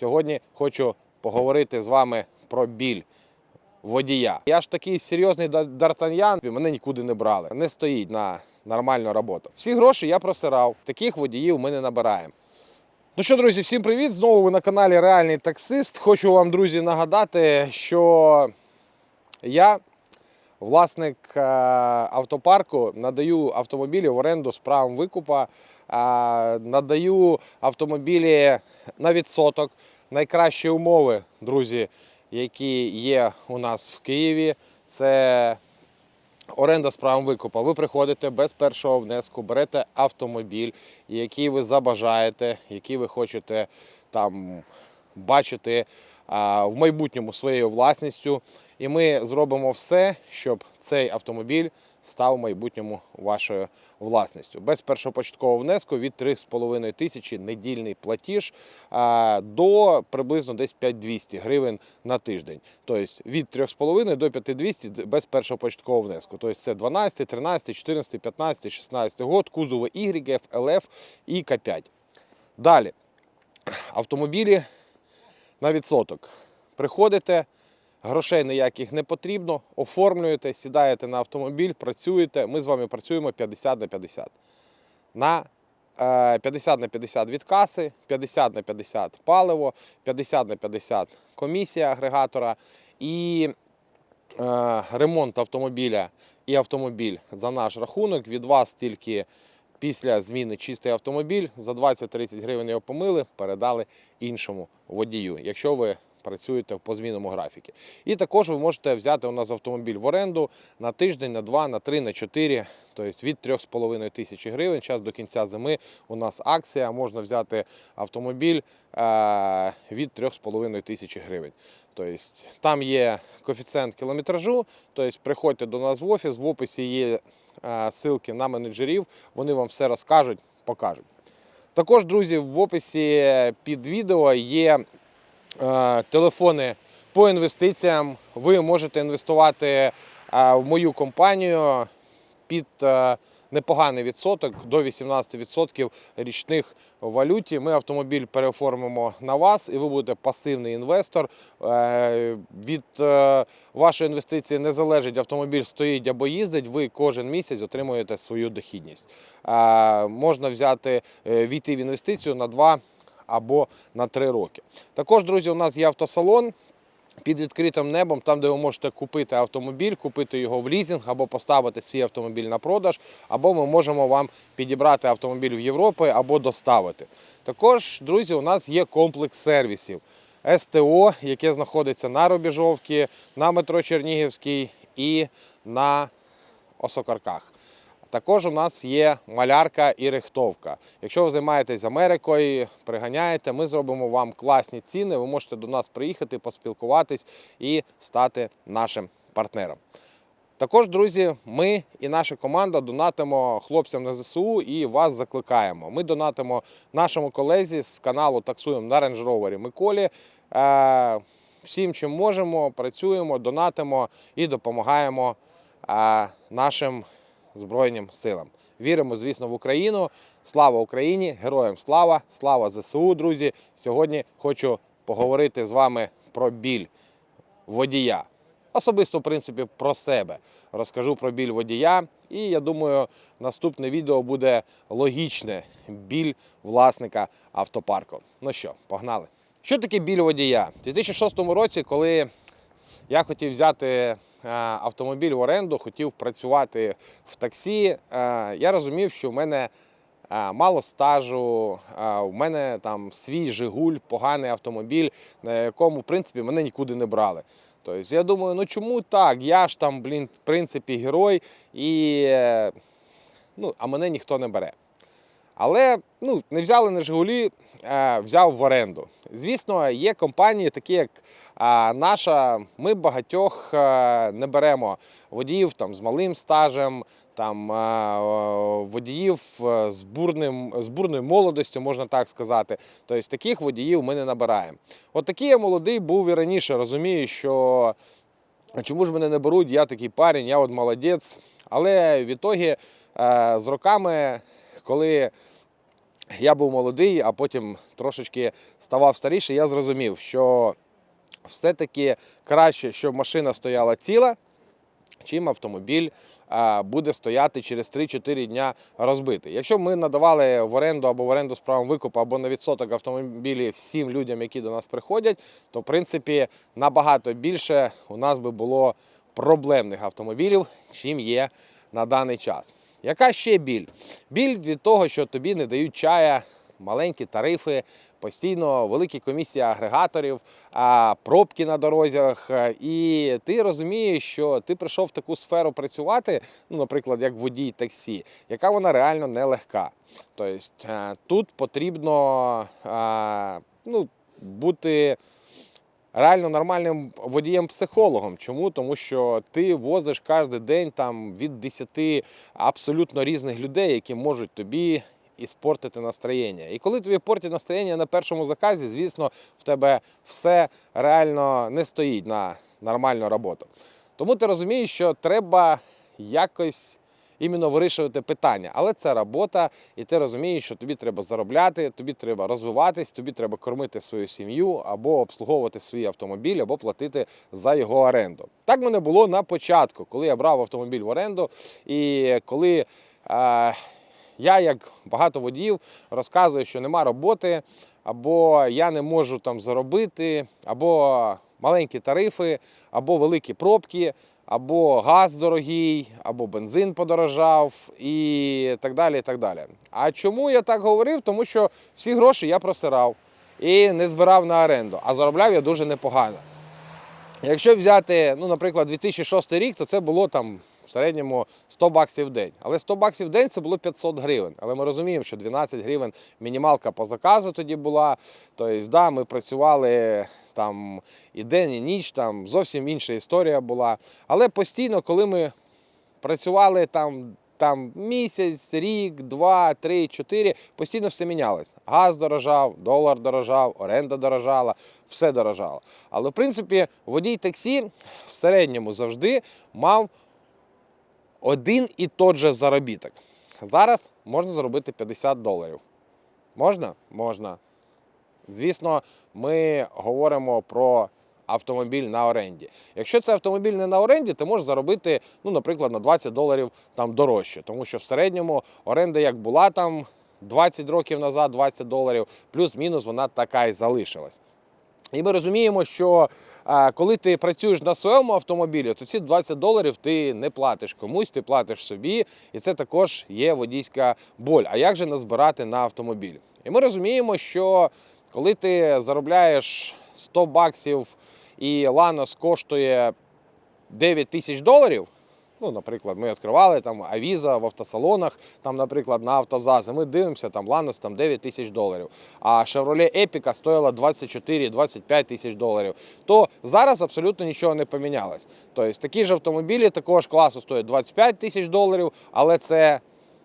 Сьогодні хочу поговорити з вами про біль водія. Я ж такий серйозний дартаньян, мене нікуди не брали. Не стоїть на нормальну роботу. Всі гроші я просирав. Таких водіїв ми не набираємо. Ну що, друзі, всім привіт! Знову ви на каналі Реальний таксист. Хочу вам, друзі, нагадати, що я, власник е, автопарку, надаю автомобілі в оренду з правом викупа, надаю автомобілі на відсоток. Найкращі умови, друзі, які є у нас в Києві, це Оренда з правом викупа. Ви приходите без першого внеску, берете автомобіль, який ви забажаєте, який ви хочете там бачити а, в майбутньому своєю власністю. І ми зробимо все, щоб цей автомобіль став в майбутньому вашою власністю. Без першопочаткового внеску від 3,5 тисячі недільний платіж до приблизно десь 5200 гривень на тиждень. Тобто від 3,5 до 5200 без першопочаткового внеску. Тобто це 12, 13, 14, 15, 16 год, кузови Y, LF і К5. Далі. Автомобілі на відсоток. Приходите, грошей ніяких не потрібно, оформлюєте, сідаєте на автомобіль, працюєте. Ми з вами працюємо 50 на 50. На е, 50 на 50 від каси, 50 на 50 паливо, 50 на 50 комісія агрегатора і е, ремонт автомобіля і автомобіль за наш рахунок. Від вас тільки після зміни чистий автомобіль за 20-30 гривень його помили, передали іншому водію, якщо ви працюєте по змінному графіку. І також ви можете взяти у нас автомобіль в оренду на тиждень, на два, на три, на чотири, тобто від 3,5 тисячі гривень. Час до кінця зими у нас акція, можна взяти автомобіль е, від 3,5 тисячі гривень. Тобто там є коефіцієнт кілометражу, тобто приходьте до нас в офіс, в описі є е, ссылки на менеджерів, вони вам все розкажуть, покажуть. Також, друзі, в описі під відео є телефони по інвестиціям. Ви можете інвестувати е, в мою компанію під е, непоганий відсоток до 18% річних в валюті. Ми автомобіль переоформимо на вас, і ви будете пасивний інвестор. Е, Від е, вашої інвестиції не залежить автомобіль стоїть або їздить. Ви кожен місяць отримуєте свою дохідність. Е, Можна взяти е, війти в інвестицію на 2 або на 3 роки. Також, друзі, у нас є автосалон під відкритим небом, там, де ви можете купити автомобіль, купити його в лізинг або поставити свій автомобіль на продаж, або ми можемо вам підібрати автомобіль в Європі або доставити. Також, друзі, у нас є комплекс сервісів. СТО, яке знаходиться на Рубіжовці, на метро Чернігівський і на Осокарках. Також у нас є малярка і рихтовка. Якщо ви займаєтесь Америкою, приганяєте, ми зробимо вам класні ціни. Ви можете до нас приїхати, поспілкуватись і стати нашим партнером. Також, друзі, ми і наша команда донатимо хлопцям на ЗСУ і вас закликаємо. Ми донатимо нашому колезі з каналу Таксуємо на Range Rover Миколі. Е, Всім, чим можемо, працюємо, донатимо і допомагаємо е, нашим Збройним силам. Віримо, звісно, в Україну. Слава Україні! Героям слава! Слава ЗСУ, друзі! Сьогодні хочу поговорити з вами про біль водія. Особисто, в принципі, про себе. Розкажу про біль водія. І я думаю, наступне відео буде логічне біль власника автопарку. Ну що, погнали. Що таке біль водія? У 2006 році, коли я хотів взяти автомобіль в оренду, хотів працювати в таксі. е, Я розумів, що в мене е, мало стажу, е, в мене там свій Жигуль, поганий автомобіль, на якому, в принципі, мене нікуди не брали. Тобто я думаю, ну чому так? Я ж там, блін, в принципі, герой, і, е, ну, а мене ніхто не бере. Але ну, не взяли на Жигулі, е, взяв в оренду. Звісно, є компанії, такі як наша. Ми багатьох е, не беремо водіїв там, з малим стажем, там, е, водіїв з, бурним, з бурною молодостю, можна так сказати. Тобто таких водіїв ми не набираємо. От такий я молодий був і раніше, розумію, що чому ж мене не беруть? Я такий парень, я от молодець. Але в ітогі з роками, коли я був молодий, а потім трошечки ставав старіше, я зрозумів, що все-таки краще, щоб машина стояла ціла, чим автомобіль буде стояти через 3-4 дня розбитий. Якщо ми надавали в оренду або в оренду з правом викупу, або на відсоток автомобілів всім людям, які до нас приходять, то в принципі набагато більше у нас би було проблемних автомобілів, чим є на даний час. Яка ще біль? Біль від того, що тобі не дають чая, маленькі тарифи, постійно великі комісії агрегаторів, пробки на дорозях. е, І ти розумієш, що ти прийшов в таку сферу працювати, ну, наприклад, як водій таксі, яка вона реально нелегка. Тобто е, тут потрібно е, ну, бути реально нормальним водієм-психологом. Чому? Тому що ти возиш кожен день там від 10 абсолютно різних людей, які можуть тобі іспортити настроєння. І коли тобі портять настроєння на першому заказі, звісно, в тебе все реально не стоїть на нормальну роботу. Тому ти розумієш, що треба якось іменно вирішувати питання. Але це робота, і ти розумієш, що тобі треба заробляти, тобі треба розвиватись, тобі треба кормити свою сім'ю або обслуговувати свій автомобіль, або платити за його оренду. Так мене було на початку, коли я брав автомобіль в оренду, і коли е, я, як багато водіїв, розказую, що нема роботи, або я не можу там заробити, або маленькі тарифи, або великі пробки або газ дорогий, або бензин подорожав і так далі. і так далі. А чому я так говорив? Тому що всі гроші я просирав і не збирав на оренду, а заробляв я дуже непогано. Якщо взяти, ну, наприклад, 2006 рік, то це було там в середньому 100 баксів в день. Але 100 баксів в день це було 500 гривень. Але ми розуміємо, що 12 гривень мінімалка по заказу тоді була. Тобто, да, ми працювали там і день, і ніч, там зовсім інша історія була. Але постійно, коли ми працювали там. Там місяць, рік, два, три, чотири, постійно все мінялося. Газ дорожав, долар дорожав, оренда дорожала, все дорожало. Але в принципі водій таксі в середньому завжди мав один і той же заробіток. Зараз можна заробити 50 доларів. Можна? Можна. Звісно, ми говоримо про автомобіль на оренді. Якщо це автомобіль не на оренді, ти можеш заробити, ну, наприклад, на 20 доларів там дорожче. Тому що в середньому оренда як була там 20 років назад, 20 доларів, плюс-мінус вона така і залишилась. І ми розуміємо, що а, коли ти працюєш на своєму автомобілі, то ці 20 доларів ти не платиш комусь, ти платиш собі, і це також є водійська боль. А як же назбирати на автомобіль? І ми розуміємо, що коли ти заробляєш 100 баксів і Ланос коштує 9 тисяч доларів. Ну, наприклад, ми відкривали там Авіза в автосалонах, там, наприклад, на автозази. Ми дивимося, там Ланос там 9 тисяч доларів. А Chevrolet Epica стоїла 24-25 тисяч доларів. То зараз абсолютно нічого не помінялось. Тобто такі ж автомобілі такого ж класу стоять 25 тисяч доларів, але це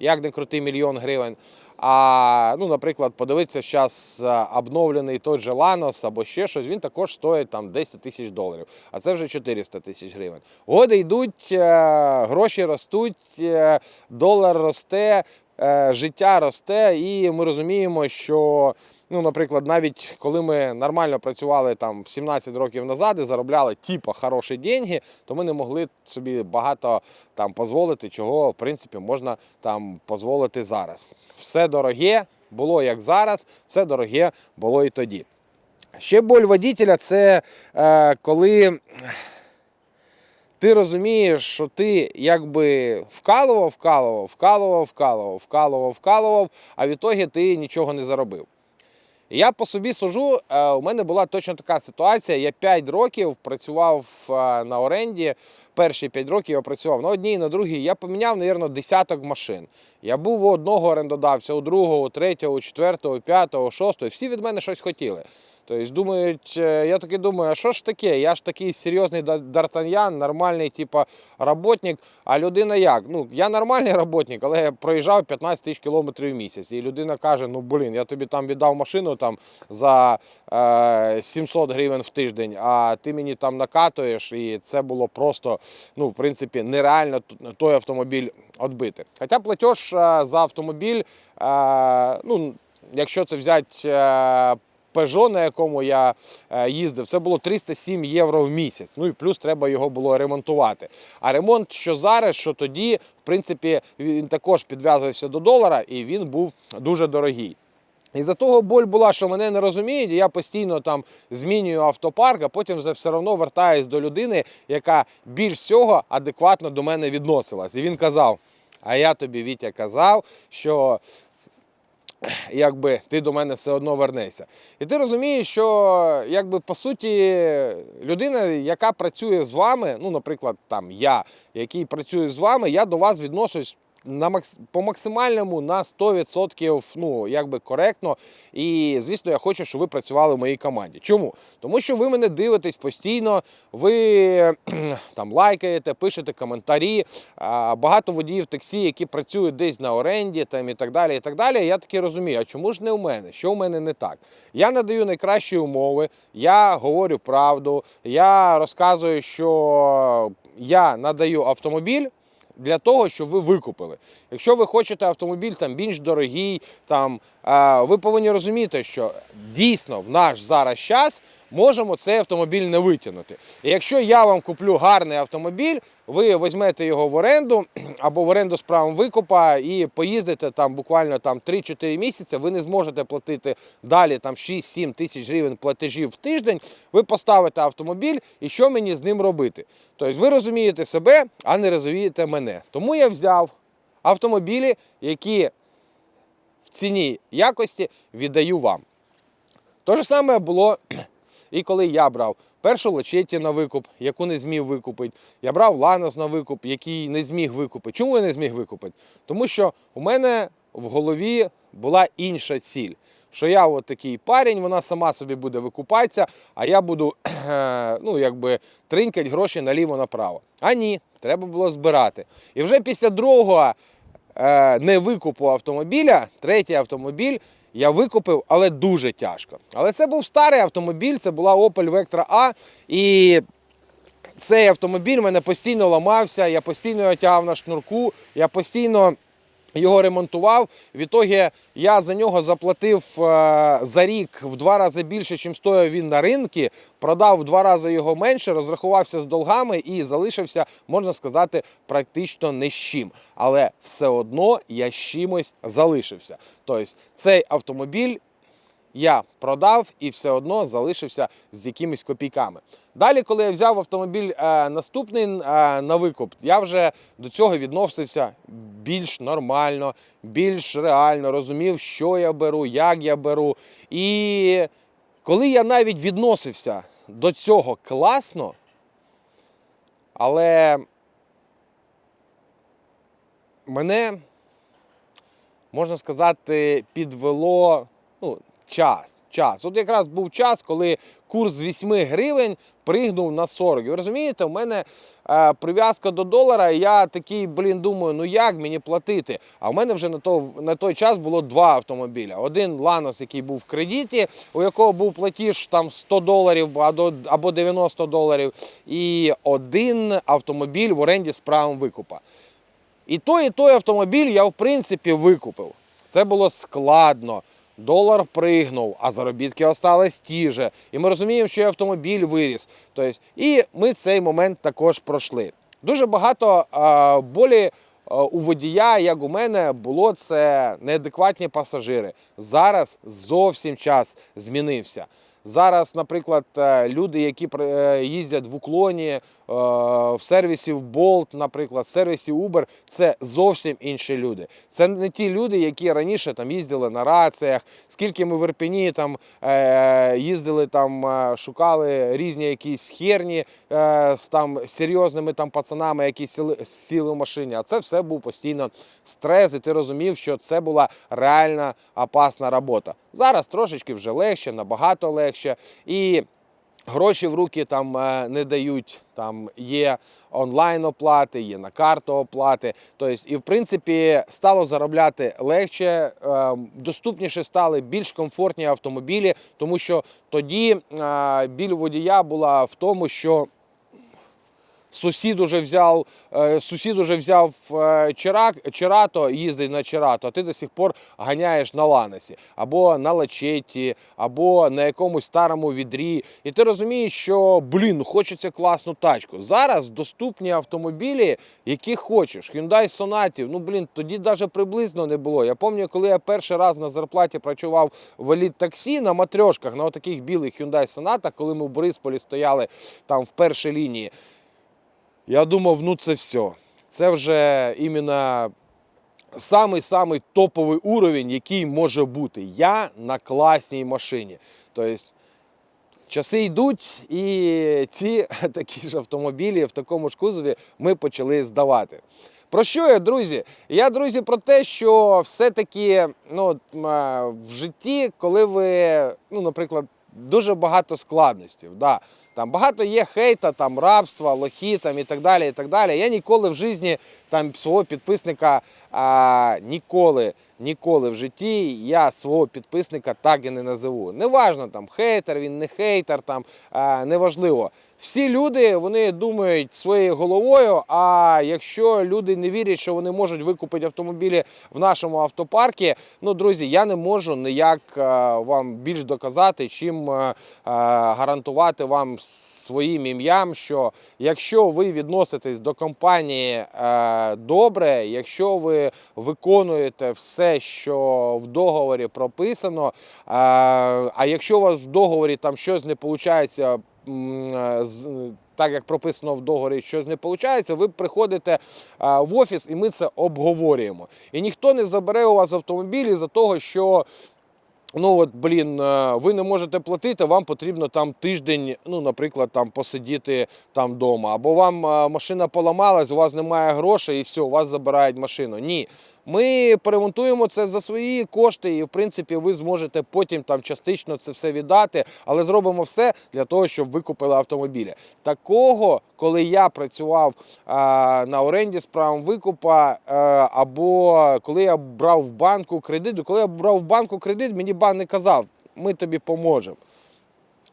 як не крутий мільйон гривень. А ну, наприклад, подивитися зараз обновлений той же Ланос або ще щось, він також стоїть там 10 тисяч доларів, а це вже 400 тисяч гривень. Годи йдуть, е, гроші ростуть, е, долар росте, е, життя росте, і ми розуміємо, що. Ну, наприклад, навіть коли ми нормально працювали там 17 років назад і заробляли типа хороші деньги, то ми не могли собі багато там дозволити, чого в принципі можна там дозволити зараз. Все дороге було як зараз, все дороге було і тоді. Ще боль водителя це е, коли ти розумієш, що ти якби вкалував, вкалував, вкалував, вкалував, вкалував, вкалував, а в ітогі ти нічого не заробив. Я по собі сужу, е, у мене була точно така ситуація. Я 5 років працював е, на оренді. Перші 5 років я працював на одній, на другій. Я поміняв, мабуть, десяток машин. Я був у одного орендодавця, у другого, у третього, у четвертого, у п'ятого, у шостого. Всі від мене щось хотіли. Тобто думають, е, я таки думаю, а що ж таке? Я ж такий серйозний дартаньян, нормальний, типа, роботник. А людина як? Ну, я нормальний роботник, але я проїжджав 15 тисяч кілометрів в місяць. І людина каже: ну блін, я тобі там віддав машину там за е, 700 гривень в тиждень, а ти мені там накатуєш, і це було просто, ну, в принципі, нереально той автомобіль відбити. Хоча платеж е, за автомобіль, е, ну, якщо це взяти. Е, Peugeot, на якому я е, їздив, це було 307 євро в місяць. Ну і плюс треба його було ремонтувати. А ремонт, що зараз, що тоді, в принципі, він також підв'язувався до долара і він був дуже дорогий. І за того боль була, що мене не розуміють, я постійно там змінюю автопарк, а потім все одно вертаюсь до людини, яка більш всього адекватно до мене відносилась. І він казав: а я тобі, Вітя, казав, що якби ти до мене все одно вернешся. І ти розумієш, що якби по суті людина, яка працює з вами, ну, наприклад, там я, який працює з вами, я до вас відношусь. На макс... по максимальному на 100% ну, якби коректно. І, звісно, я хочу, щоб ви працювали в моїй команді. Чому? Тому що ви мене дивитесь постійно, ви там лайкаєте, пишете коментарі. Багато водіїв таксі, які працюють десь на оренді там, і так далі. і так далі. Я таки розумію, а чому ж не в мене? Що в мене не так? Я надаю найкращі умови, я говорю правду, я розказую, що я надаю автомобіль для того, щоб ви викупили. Якщо ви хочете автомобіль там більш дорогий, там ви повинні розуміти, що дійсно в наш зараз час можемо цей автомобіль не витягнути. І якщо я вам куплю гарний автомобіль, ви візьмете його в оренду або в оренду з правом викупа і поїздите там буквально там 3-4 місяці, ви не зможете платити далі там 6-7 тисяч гривень платежів в тиждень. Ви поставите автомобіль і що мені з ним робити? Тобто ви розумієте себе, а не розумієте мене. Тому я взяв автомобілі, які в ціні якості віддаю вам. Те ж саме було і коли я брав першу лочеті на викуп, яку не зміг викупити. Я брав Ланос на викуп, який не зміг викупити. Чому я не зміг викупити? Тому що у мене в голові була інша ціль. Що я от такий парень, вона сама собі буде викупатися, а я буду ну, якби, тринькати гроші наліво-направо. А ні, треба було збирати. І вже після другого е, не викупу автомобіля, третій автомобіль я викупив, але дуже тяжко. Але це був старий автомобіль, це була Opel Vectra A. І цей автомобіль мене постійно ламався, я постійно його тягав на шнурку, я постійно його ремонтував. В ітогі я за нього заплатив е, за рік в два рази більше, ніж стоїв він на ринку. Продав в два рази його менше, розрахувався з долгами і залишився, можна сказати, практично не з чим. Але все одно я з чимось залишився. Тобто цей автомобіль я продав і все одно залишився з якимись копійками. Далі, коли я взяв автомобіль е, наступний е, на викуп, я вже до цього відносився більш нормально, більш реально, розумів, що я беру, як я беру. І коли я навіть відносився до цього класно, але мене, можна сказати, підвело ну, час. час. От якраз був час, коли курс з 8 гривень пригнув на 40. Ви розумієте, у мене е, прив'язка до долара, і я такий, блін, думаю, ну як мені платити? А в мене вже на, то, на той час було два автомобіля. Один Ланос, який був в кредиті, у якого був платіж там 100 доларів або 90 доларів, і один автомобіль в оренді з правом викупа. І той, і той автомобіль я в принципі викупив. Це було складно. Долар пригнув, а заробітки остались ті же. І ми розуміємо, що автомобіль виріс. Тобто, і ми цей момент також пройшли. Дуже багато а, болі а, у водія, як у мене, було це неадекватні пасажири. Зараз зовсім час змінився. Зараз, наприклад, е, люди, які е, їздять в уклоні, в сервісі в Bolt, наприклад, в сервісі Uber, це зовсім інші люди. Це не ті люди, які раніше там їздили на раціях. Скільки ми в Ірпені там е, їздили, там е, шукали різні якісь херні е, з там серйозними там пацанами, які сіли, сіли в машині. А це все був постійно стрес, і ти розумів, що це була реальна опасна робота. Зараз трошечки вже легше, набагато легше. І Гроші в руки там е, не дають. Там є онлайн оплати, є на карту оплати. Тобто, і в принципі стало заробляти легше, е, доступніше стали більш комфортні автомобілі, тому що тоді е, біль водія була в тому, що Сусід уже взяв, е, сусід уже взяв е, Чирак, Чирато, їздить на Чирато, а ти до сих пор ганяєш на Ланесі, або на Лачеті, або на якомусь старому відрі. І ти розумієш, що блін, хочеться класну тачку. Зараз доступні автомобілі, які хочеш. Hyundai Sonata, ну блін, тоді навіть приблизно не було. Я пам'ятаю, коли я перший раз на зарплаті працював в еліт таксі на матрьошках, на таких білих Hyundai Sonata, коли ми в Борисполі стояли там в першій лінії. Я думав, ну це все. Це вже іменно самий-самий топовий уровень, який може бути. Я на класній машині. Тобто часи йдуть, і ці такі ж автомобілі в такому ж кузові ми почали здавати. Про що я, друзі? Я, друзі, про те, що все-таки ну, е, в житті, коли ви, ну, наприклад, дуже багато складностей. Да. Там багато є хейта, там рабства, лохі там, і так далі. і так далі. Я ніколи в житті там свого підписника а, ніколи, ніколи в житті я свого підписника так і не назову. Неважно, там хейтер, він не хейтер, там а, неважливо. Всі люди вони думають своєю головою. А якщо люди не вірять, що вони можуть викупити автомобілі в нашому автопарку, ну друзі, я не можу ніяк вам більш доказати, чим гарантувати вам своїм ім'ям, що якщо ви відноситесь до компанії е, добре, якщо ви виконуєте все, що в договорі прописано, е, а якщо у вас в договорі там щось не виходить, е, так як прописано в договорі, щось не виходить, ви приходите е, в офіс і ми це обговорюємо. І ніхто не забере у вас автомобіль із-за того, що. Ну от, блін, е, ви не можете платити, вам потрібно там тиждень, ну, наприклад, там посидіти там вдома. Або вам е, машина поламалась, у вас немає грошей і все, у вас забирають машину. Ні. Ми поремонтуємо це за свої кошти, і в принципі ви зможете потім там частично це все віддати, але зробимо все для того, щоб ви купили автомобілі. Такого, коли я працював а, на оренді з правом викупа, е, або коли я брав в банку кредит, коли я брав в банку кредит, мені банк не казав, ми тобі поможемо.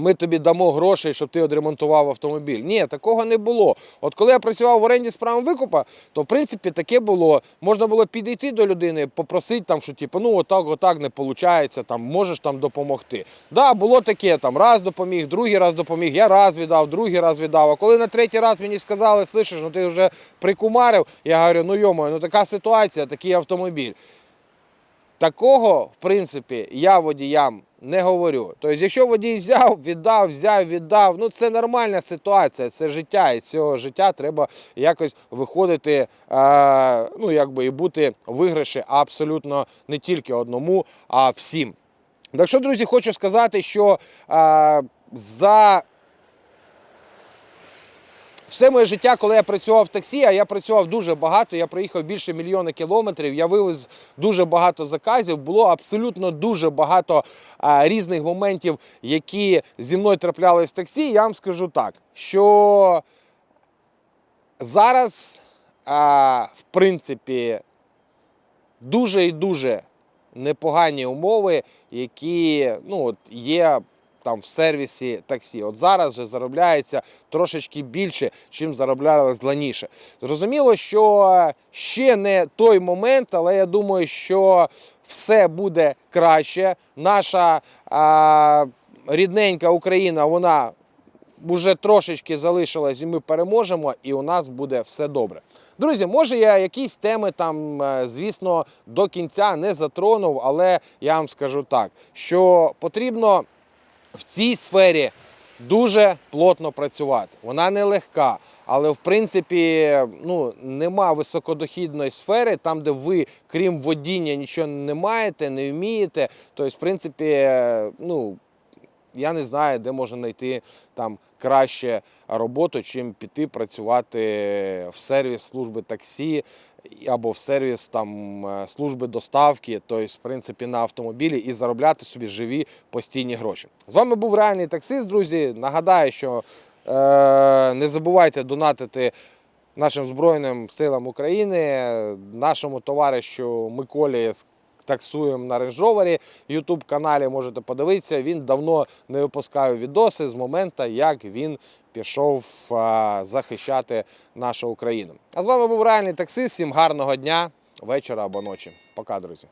Ми тобі дамо грошей, щоб ти відремонтував автомобіль. Ні, такого не було. От коли я працював в оренді з правом викупа, то в принципі таке було. Можна було підійти до людини, попросити там, що типу, ну отак, отак не виходить, там можеш там допомогти. Да, було таке, там раз допоміг, другий раз допоміг, я раз віддав, другий раз віддав. А коли на третій раз мені сказали, слышиш, ну ти вже прикумарив, я говорю, ну йомо, ну така ситуація, такий автомобіль. Такого, в принципі, я водіям не говорю. Тобто, якщо водій взяв, віддав, взяв, віддав, ну це нормальна ситуація, це життя, і з цього життя треба якось виходити, е, ну якби і бути виграші абсолютно не тільки одному, а всім. Так що, друзі, хочу сказати, що е, за все моє життя, коли я працював в таксі, а я працював дуже багато, я проїхав більше мільйона кілометрів, я вивез дуже багато заказів, було абсолютно дуже багато а, різних моментів, які зі мною траплялись в таксі. Я вам скажу так, що зараз, а, в принципі, дуже і дуже непогані умови, які ну, от, є там в сервісі таксі. От зараз вже заробляється трошечки більше, чим зароблялось раніше. Зрозуміло, що ще не той момент, але я думаю, що все буде краще. Наша а, рідненька Україна, вона вже трошечки залишилась, і ми переможемо, і у нас буде все добре. Друзі, може я якісь теми там, е, звісно, до кінця не затронув, але я вам скажу так, що потрібно в цій сфері дуже плотно працювати. Вона не легка, але в принципі ну, нема високодохідної сфери, там, де ви, крім водіння, нічого не маєте, не вмієте. Тобто, в принципі, ну, я не знаю, де можна знайти там краще роботу, чим піти працювати в сервіс служби таксі або в сервіс там е, служби доставки, тобто, в принципі, на автомобілі і заробляти собі живі постійні гроші. З вами був реальний таксист, друзі. Нагадаю, що е, не забувайте донатити нашим Збройним силам України, нашому товаришу Миколі таксуємо на рейндж-ровері. Ютуб каналі можете подивитися. Він давно не випускає відоси з моменту, як він пішов а, захищати нашу Україну. А з вами був реальний таксист. Всім гарного дня, вечора або ночі. Пока, друзі.